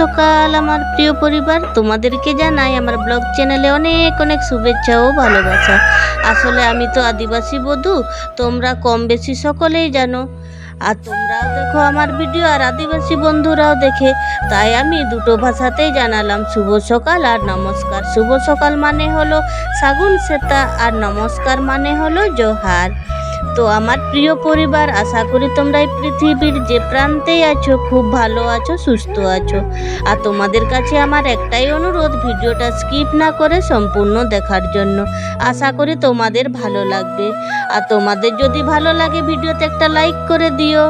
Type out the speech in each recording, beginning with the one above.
সকাল, আমার প্রিয় পরিবার। তোমাদেরকে জানাই আমার ব্লগ চ্যানেলে অনেক অনেক শুভেচ্ছা ও ভালোবাসা। আসলে আমি তো আদিবাসী বধূ, তোমরা কম বেশি সকলেই জানো। আর তোমরাও দেখো আমার ভিডিও, আর আদিবাসী বন্ধুরাও দেখে। তাই আমি দুটো ভাষাতেই জানালাম, শুভ সকাল আর নমস্কার। শুভ সকাল মানে হলো সাগুন সেতা আর নমস্কার মানে হলো জোহার। তো আমার প্রিয় পরিবার, আশা করি তোমরা এই পৃথিবীর যে প্রান্তেই আছো, খুব ভালো আছো, সুস্থ আছো। আর তোমাদের কাছে আমার একটাই অনুরোধ, ভিডিওটা স্কিপ না করে সম্পূর্ণ দেখার জন্য। আশা করি তোমাদের ভালো লাগবে। আর তোমাদের যদি ভালো লাগে ভিডিওতে একটা লাইক করে দিও।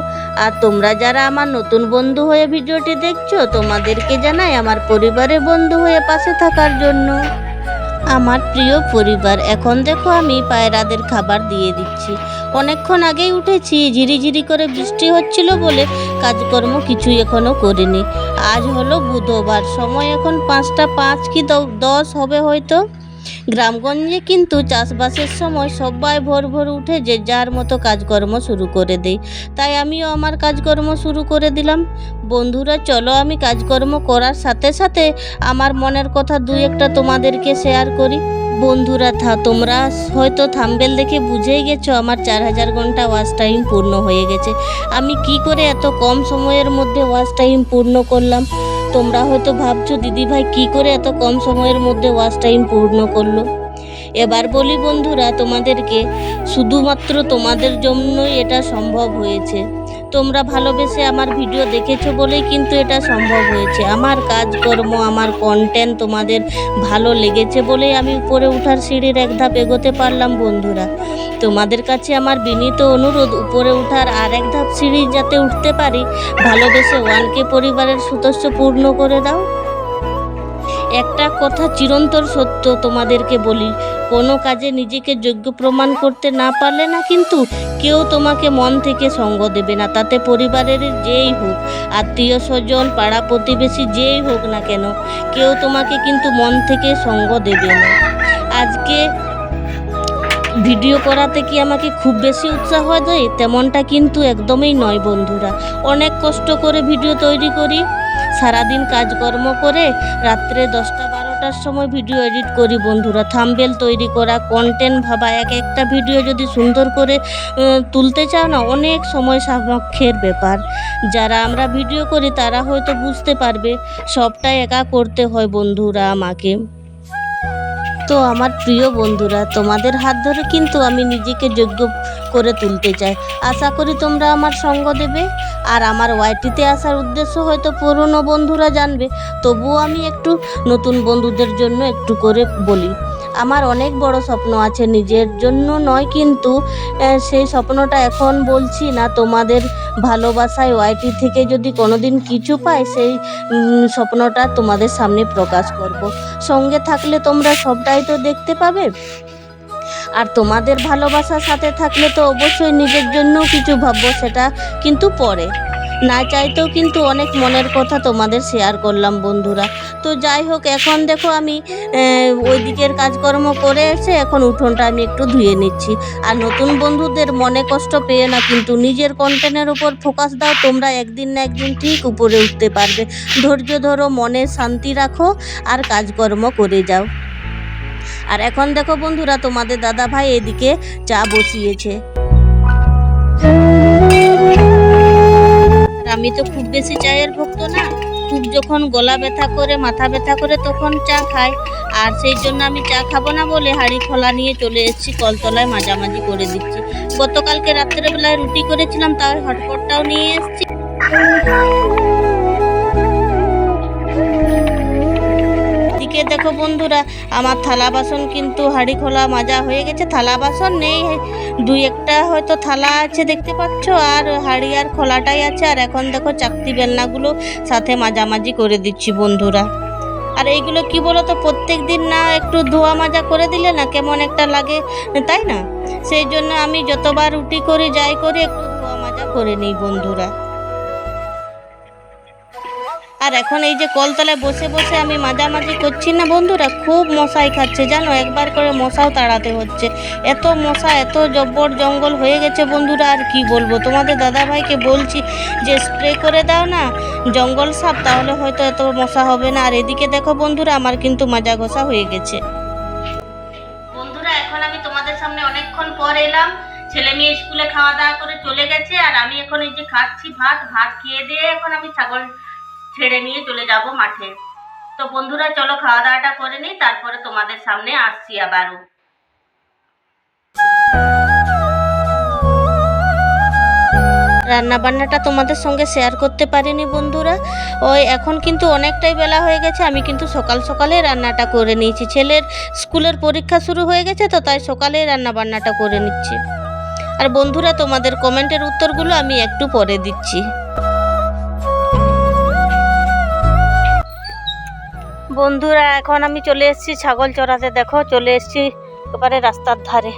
আর তোমরা যারা আমার নতুন বন্ধু হয়ে ভিডিওটি দেখছ, তোমাদেরকে জানাই আমার পরিবারের বন্ধু হয়ে পাশে থাকার জন্য। আমার প্রিয় পরিবার, এখন দেখো আমি পায়রাদের খাবার দিয়ে দিচ্ছি। অনেকক্ষণ আগেই উঠেছি, ঝিরিঝিরি করে বৃষ্টি হচ্ছিল বলে কাজকর্ম কিছুই এখনও করিনি। আজ হলো বুধবার, সময় এখন পাঁচটা পাঁচ কি দশ হবে হয়তো? গ্রামগঞ্জে কিন্তু চাষবাসের সময় সবাই ভোর ভোর উঠে যে যার মতো কাজকর্ম শুরু করে দেয়। তাই আমিও আমার কাজকর্ম শুরু করে দিলাম। বন্ধুরা, চলো আমি কাজকর্ম করার সাথে সাথে আমার মনের কথা দুই একটা তোমাদেরকে শেয়ার করি। বন্ধুরা, থা, তোমরা হয়তো থাম্বেল দেখে বুঝেই গেছো আমার চার হাজার ঘণ্টা ওয়াচ টাইম পূর্ণ হয়ে গেছে। আমি কি করে এত কম সময়ের মধ্যে ওয়াচ টাইম পূর্ণ করলাম? তোমরা হয়তো ভাবছ, দিদি ভাই, কি করে এত কম সময়ের মধ্যে ওয়াচ টাইম পূর্ণ করল? এবার বলি বন্ধুরা, তোমাদেরকে, শুধুমাত্র তোমাদের জন্যই এটা সম্ভব হয়েছে। তোমরা ভালোবেসে আমার ভিডিও দেখেছ বলেই কিন্তু এটা সম্ভব হয়েছে। আমার কাজকর্ম, আমার কন্টেন্ট তোমাদের ভালো লেগেছে বলেই আমি উপরে উঠার সিঁড়ির এক ধাপ এগোতে পারলাম বন্ধুরা। তোমাদের কাছে আমার বিনীত অনুরোধ, উপরে উঠার আর এক ধাপ সিঁড়ি যাতে উঠতে পারি, ভালোবেসে ওয়ানকে পরিবারের সদস্য পূর্ণ করে দাও। একটা কথা চিরন্তর সত্য তোমাদেরকে বলি। কোনো কাজে নিজেকে যোগ্য প্রমাণ করতে না পারলে না কিন্তু কেউ তোমাকে মন থেকে সঙ্গ দেবে না। তাতে পরিবারের যেই হোক, আত্মীয় স্বজন, পাড়া প্রতিবেশী যেই হোক না কেন, কেউ তোমাকে কিন্তু মন থেকে সঙ্গ দেবে না। আজকে ভিডিও করাতে কি আমাকে খুব বেশি উৎসাহ দেয়? তেমনটা কিন্তু একদমই নয় বন্ধুরা। অনেক কষ্ট করে ভিডিও তৈরি করি। সারাদিন কাজকর্ম করে রাত্রে দশটা বারোটার সময় ভিডিও এডিট করি বন্ধুরা। থাম্বেল তৈরি করা কন্টেন্ট ভাবা, এক একটা ভিডিও যদি সুন্দর করে তুলতে চাও না, অনেক সময় সাপেক্ষের ব্যাপার। যারা আমরা ভিডিও করি তারা হয়তো বুঝতে পারবে, সবটাই একা করতে হয় বন্ধুরা আমাকে। তো আমার প্রিয় বন্ধুরা, তোমাদের হাত ধরে কিন্তু আমি নিজেকে যোগ্য করে তুলতে চাই। আশা করি তোমরা আমার সঙ্গ দেবে। আর আমার ওয়াইটিতে আসার উদ্দেশ্য হয়তো পুরনো বন্ধুরা জানবে, তবুও আমি একটু নতুন বন্ধুদের জন্য একটু করে বলি। আমার অনেক বড় স্বপ্ন আছে, নিজের জন্য নয় কিন্তু সেই স্বপ্নটা এখন বলছি না, তোমাদের ভালোবাসায় ওয়াইটি থেকে যদি কোনোদিন কিছু পাই সেই স্বপ্নটা তোমাদের সামনে প্রকাশ করব। সঙ্গে থাকলে তোমরা সবটাই তো দেখতে পাবে। আর তোমাদের ভালোবাসার সাথে থাকলে তো অবশ্যই নিজের জন্য কিছু ভাববো, সেটা কিন্তু পরে। না চাইতেও কিন্তু অনেক মনের কথা তোমাদের শেয়ার করলাম, বন্ধুরা। তো যাই হোক, এখন দেখো আমি ওই দিকের কাজকর্ম করে এসে এখন উঠোনটা আমি একটু ধুয়ে নিচ্ছি। আর নতুন বন্ধুদের মনে কষ্ট পেয়ে না কিন্তু নিজের কন্টেন্টের উপর ফোকাস দাও, তোমরা একদিন না একদিন ঠিক উপরে উঠতে পারবে। ধৈর্য ধরো, মনে শান্তি রাখো আর কাজকর্ম করে যাও। আর এখন দেখো বন্ধুরা, তোমাদের দাদা ভাই এদিকে চা বসিয়েছে। আমি তো খুব বেশি চায়ের ভক্ত না। খুব যখন গলা ব্যথা করে, মাথা ব্যথা করে তখন চা খাই। আর সেই জন্য আমি চা খাব না বলে হাঁড়ি খোলা নিয়ে চলে এসেছি, কলতলায় মাঝামাঝি করে দিচ্ছি। গতকালকে রাত্রেবেলায় রুটি করেছিলাম তাও হটপটটাও নিয়ে এসেছি। এদিকে দেখো বন্ধুরা, আমার থালা বাসন কিন্তু হাঁড়ি খোলা মাজা হয়ে গেছে। থালা বাসন নেই, দুই একটা হয়তো থালা আছে দেখতে পাচ্ছ, আর হাঁড়ি আর খোলাটাই আছে। আর এখন দেখো চাকতি বেলনাগুলো সাথে মাঝামাঝি করে দিচ্ছি বন্ধুরা। আর এইগুলো কি বলো তো প্রত্যেক দিন না একটু ধোয়া মাজা করে দিলে না কেমন একটা লাগে, তাই না? সেই জন্য আমি যতবার রুটি করি, যাই করি, একটু ধোয়া মাজা করে নিই বন্ধুরা। আর এখন এই যে কলতলায় বসে বসে আমি মাঝামাঝি করছি না বন্ধুরা, খুব মশাই খাচ্ছে, জানো? একবার করে মশাও তাড়াতে হচ্ছে। এত মশা, এত জব্বর জঙ্গল হয়ে গেছে বন্ধুরা, আর কি বলব? তোমাদের দাদাভাইকে বলছি যে স্প্রে করে দাও না, জঙ্গল সাপ, তাহলে হয়তো এত মশা হবে না। আর এদিকে দেখো বন্ধুরা, আমার কিন্তু মাজা ঘষা হয়ে গেছে। বন্ধুরা, এখন আমি তোমাদের সামনে অনেকক্ষণ পর এলাম। ছেলে মেয়ে স্কুলে খাওয়া দাওয়া করে চলে গেছে, আর আমি এখন এই যে খাচ্ছি ভাত ভাত খেয়ে দিয়ে এখন আমি ছাগল ছেড়ে নিয়ে চলে যাব মাঠে। তো বন্ধুরা, চলো খাওয়া দাওয়াটা করে নিই, তারপরে তোমাদের সামনে আসছি আবারও। রান্না বান্নাটা তোমাদের সঙ্গে শেয়ার করতে পারিনি বন্ধুরা। ওই এখন কিন্তু অনেকটাই বেলা হয়ে গেছে, আমি কিন্তু সকাল সকালে রান্নাটা করে নিয়েছি। ছেলের স্কুলের পরীক্ষা শুরু হয়ে গেছে তো, তাই সকালেই রান্না বান্নাটা করে নিচ্ছি। আর বন্ধুরা, তোমাদের কমেন্টের উত্তরগুলো আমি একটু পরে দিচ্ছি। বন্ধুরা, এখন আমি চলে এসেছি ছাগল চড়াতে। দেখো, চলে এসেছি একেবারে রাস্তার ধারে।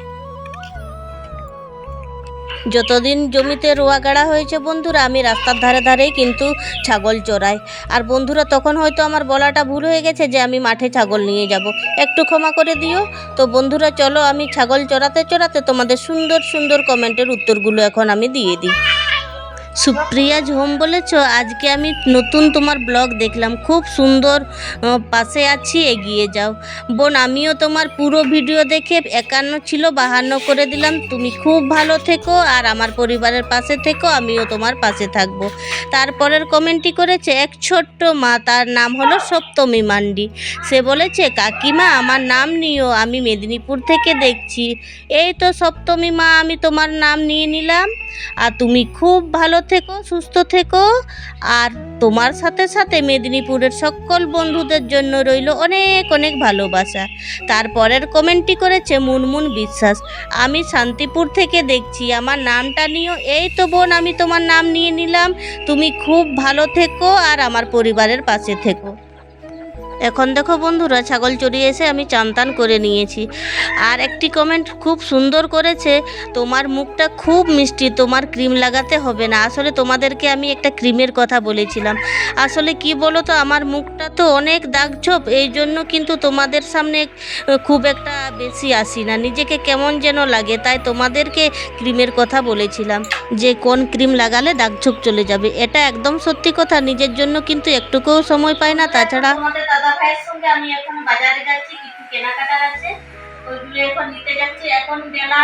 যতদিন জমিতে রোয়া গাড়া হয়েছে বন্ধুরা, আমি রাস্তার ধারে ধারেই কিন্তু ছাগল চড়াই। আর বন্ধুরা, তখন হয়তো আমার বলাটা ভুল হয়ে গেছে যে আমি মাঠে ছাগল নিয়ে যাব। একটু ক্ষমা করে দিও। তো বন্ধুরা, চলো আমি ছাগল চড়াতে চড়াতে তোমাদের সুন্দর সুন্দর কমেন্টের উত্তরগুলো এখন আমি দিয়ে দিই। সুপ্রিয়া ঝোম বলেছ? আজকে আমি নতুন তোমার ব্লগ দেখলাম। খুব সুন্দর পাশে আছি, এগিয়ে যাও। বোন, আমিও তোমার পুরো ভিডিও দেখে একান্ন ছিল, বাহান্ন করে দিলাম। তুমি খুব ভালো থেকো আর আমার পরিবারের পাশে থেকো, আমিও তোমার পাশে থাকব। তারপরের কমেন্টটি করেছে, এক ছোট্ট মা, তার নাম হলো সপ্তমী মান্ডি। সে বলেছে, কাকিমা, আমার নাম নিও, আমি মেদিনীপুর থেকে দেখছি। এই তো সপ্তমী মা, আমি তোমার নাম নিয়ে নিলাম। আর তুমি খুব ভালো থেকো, সুস্থ থেকো। আর তোমার সাথে সাথে মেদিনীপুরের সকল বন্ধুদের জন্য রইল অনেক অনেক ভালোবাসা। তারপরের কমেন্টটি করেছে মুনমুন বিশ্বাস, আমি শান্তিপুর থেকে দেখছি, আমার নামটা নিও। এই তো বোন, আমি তোমার নাম নিয়ে নিলাম। তুমি খুব ভালো থেকো আর আমার পরিবারের পাশে থেকো। এখন দেখো বন্ধুরা, ছাগল চড়িয়ে এসে আমি চান করে নিয়েছি। আর একটি কমেন্ট খুব সুন্দর করেছে, তোমার মুখটা খুব মিষ্টি, তোমার ক্রিম লাগাতে হবে না। আসলে তোমাদেরকে আমি একটা ক্রিমের কথা বলেছিলাম। আসলে কি বলো তো আমার মুখটা তো অনেক দাগ ছোপ এই জন্য কিন্তু তোমাদের সামনে খুব একটা বেশি আসি না। নিজেকে কেমন যেন লাগে, তাই তোমাদেরকে ক্রিমের কথা বলেছিলাম, যে কোন ক্রিম লাগালে দাগ ছোপ চলে যাবে। এটা একদম সত্যি কথা, নিজের জন্য কিন্তু একটুকুও সময় পাই না, তাছাড়া দাদা ভাইয়ের সঙ্গে আমি এখন বাজারে যাচ্ছি, কিছু কেনাকাটার আছে। ওইগুলো এখন নিতে যাচ্ছি। এখন বেলা,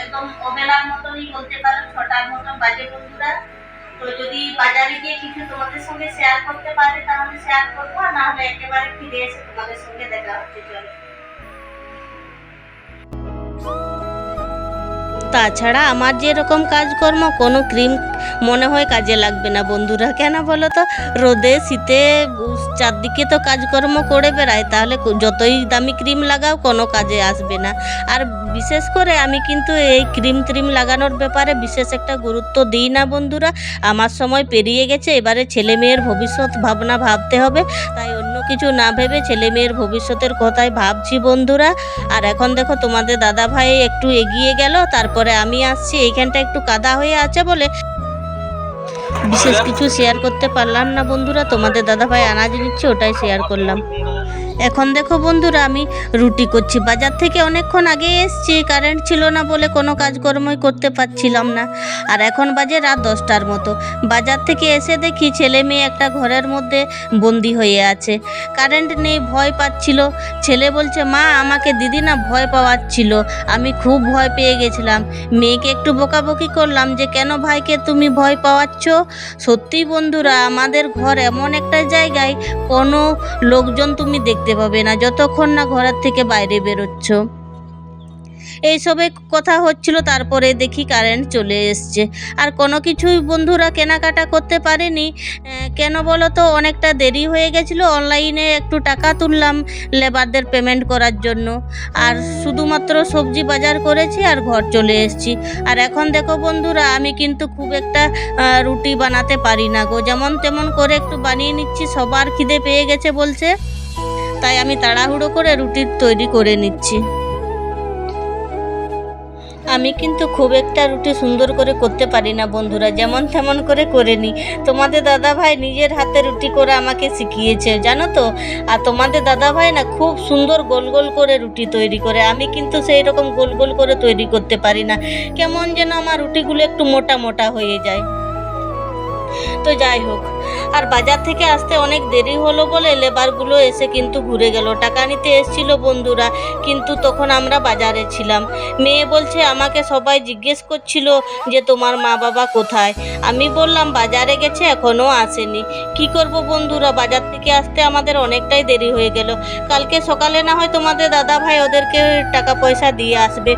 একদম অবেলার মতনই বলতে পারো, ছটার মতন বাজে বন্ধুরা। তো যদি বাজারে গিয়ে কিছু তোমাদের সঙ্গে শেয়ার করতে পারে, তাহলে শেয়ার করব না হলে একেবারে ফিরে এসে তোমাদের সঙ্গে দেখা হচ্ছে, চলো। তাছাড়া আমার যেরকম কাজকর্ম, কোনো ক্রিম মনে হয় কাজে লাগবে না। বন্ধুরা, কেন বলো তো? রোদে, শীতে চারদিকে তো কাজকর্ম করে বেড়ায়, তাহলে যতই দামি ক্রিম লাগাও, কোনো কাজে আসবে না। আর বিশেষ করে আমি কিন্তু এই ক্রিম ট্রিম লাগানোর ব্যাপারে বিশেষ একটা গুরুত্ব দিই না, বন্ধুরা। আমার সময় পেরিয়ে গেছে, এবারে ছেলে মেয়ের ভবিষ্যৎ ভাবনা ভাবতে হবে, তাই অন্য কিছু না ভেবে ছেলে মেয়ের ভবিষ্যতের কথাই ভাবছি বন্ধুরা। আর এখন দেখো তোমাদের দাদা ভাই একটু এগিয়ে গেল, তারপরে আমি আসছি। এইখানটা একটু কাদা হয়ে আছে বলে বিশেষ কিছু শেয়ার করতে পারলাম না বন্ধুরা। তোমাদের দাদা ভাই আনাজ নিচ্ছে, ওটাই শেয়ার করলাম। এখন দেখো বন্ধুরা, আমি রুটি করছি। বাজার থেকে অনেকক্ষণ আগে এসছি, কারেন্ট ছিল না বলে কোনো কাজকর্মই করতে পারছিলাম না। আর এখন বাজে রাত দশটার মতো। বাজার থেকে এসে দেখি ছেলে মেয়ে একটা ঘরের মধ্যে বন্দি হয়ে আছে। কারেন্ট নেই, ভয় পাচ্ছিল। ছেলে বলছে, মা, আমাকে দিদি না ভয় পাওয়াচ্ছিল। আমি খুব ভয় পেয়ে গেছিলাম। মেয়েকে একটু বকাবকি করলাম যে, কেন ভাইকে তুমি ভয় পাওয়াচ্ছ? সত্যি বন্ধুরা, আমাদের ঘর এমন একটা জায়গায় কোনো লোকজন তুমি দেখতে পাবে না, যতক্ষণ না ঘরের থেকে বাইরে বেরোচ্ছ। এইসবে কথা হচ্ছিল, তারপরে দেখি কারেন্ট চলে এসছে। আর কোনো কিছুই বন্ধুরা কেনাকাটা করতে পারিনি। কেন বলো তো অনেকটা দেরি হয়ে গেছিল, অনলাইনে একটু টাকা তুললাম লেবারদের পেমেন্ট করার জন্য। আর শুধুমাত্র সবজি বাজার করেছি আর ঘর চলে এসেছি। আর এখন দেখো বন্ধুরা, আমি কিন্তু খুব একটা রুটি বানাতে পারি না গো। যেমন তেমন করে একটু বানিয়ে নিচ্ছি, সবার খিদে পেয়ে গেছে বলছে। তাই আমি তাড়াহুড়ো করে রুটি তৈরি করে নিচ্ছি। আমি কিন্তু খুব একটা রুটি সুন্দর করে করতে পারি না বন্ধুরা, যেমন তেমন করে করে নিই। তোমাদের দাদা ভাই নিজের হাতে রুটি করে আমাকে শিখিয়েছে, জানো তো? আর তোমাদের দাদা ভাই না খুব সুন্দর গোল গোল করে রুটি তৈরি করে, আমি কিন্তু সেই রকম গোল গোল করে তৈরি করতে পারি না। কেমন যেন আমার রুটিগুলো একটু মোটা মোটা হয়ে যায়। তো যাই হোক আর বাজার থেকে আসতে অনেক দেরি হলো বলে লেবারগুলো এসে কিন্তু ঘুরে গেল। টাকা নিতে এসেছিল বন্ধুরা, কিন্তু তখন আমরা বাজারে ছিলাম। মেয়ে বলছে, আমাকে সবাই জিজ্ঞেস করছিল যে তোমার মা বাবা কোথায়? আমি বললাম, বাজারে গেছে এখনও আসেনি। কি করব বন্ধুরা, বাজার থেকে আসতে আমাদের অনেকটাই দেরি হয়ে গেল। কালকে সকালে না হয় তোমাদের দাদা ভাই ওদেরকে টাকা পয়সা দিয়ে আসবে।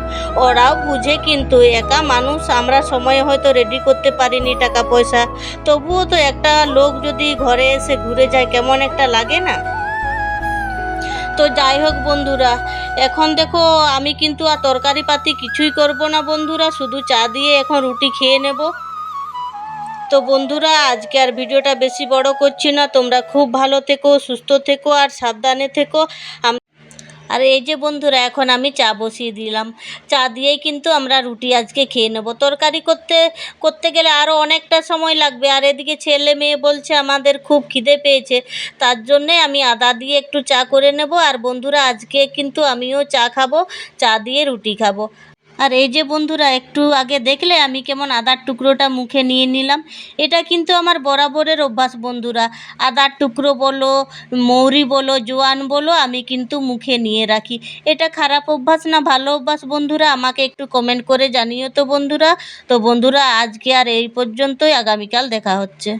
ওরাও বুঝে কিন্তু একা মানুষ, আমরা সময়ে হয়তো রেডি করতে পারিনি টাকা পয়সা। তবুও তো একটা লোক যদি ঘরে এসে ঘুরে যায়, কেমন একটা লাগে না? তো যাই হোক বন্ধুরা, এখন দেখো আমি কিন্তু আর তরকারি পাতি কিছুই করব না বন্ধুরা, শুধু চা দিয়ে এখন রুটি খেয়ে নেব। তো বন্ধুরা, আজকে আর ভিডিওটা বেশি বড় করছি না, তোমরা খুব ভালো থেকো, সুস্থ থেকো আর সাবধানে থেকো। আর এই যে বন্ধুরা, এখন আমি চা বসিয়ে দিলাম। চা দিয়েই কিন্তু আমরা রুটি আজকে খেয়ে নেব। তরকারি করতে করতে গেলে আরও অনেকটা সময় লাগবে। আর এদিকে ছেলে মেয়ে বলছে, আমাদের খুব খিদে পেয়েছে। তার জন্যে আমি আদা দিয়ে একটু চা করে নেব। আর বন্ধুরা, আজকে কিন্তু আমিও চা খাব, চা দিয়ে রুটি খাব। আর এই যে বন্ধুরা, একটু আগে দেখলে আমি কেমন আদার টুকরোটা মুখে নিয়ে নিলাম। এটা কিন্তু আমার বরাবরের অভ্যাস বন্ধুরা। আদার টুকরো বলো, মৌরি বলো, জোয়ান বলো, আমি কিন্তু মুখে নিয়ে রাখি। এটা খারাপ অভ্যাস না ভালো অভ্যাস বন্ধুরা? আমাকে একটু কমেন্ট করে জানিও তো বন্ধুরা। তো বন্ধুরা, আজকে আর এই পর্যন্তই। আগামীকাল দেখা হচ্ছে।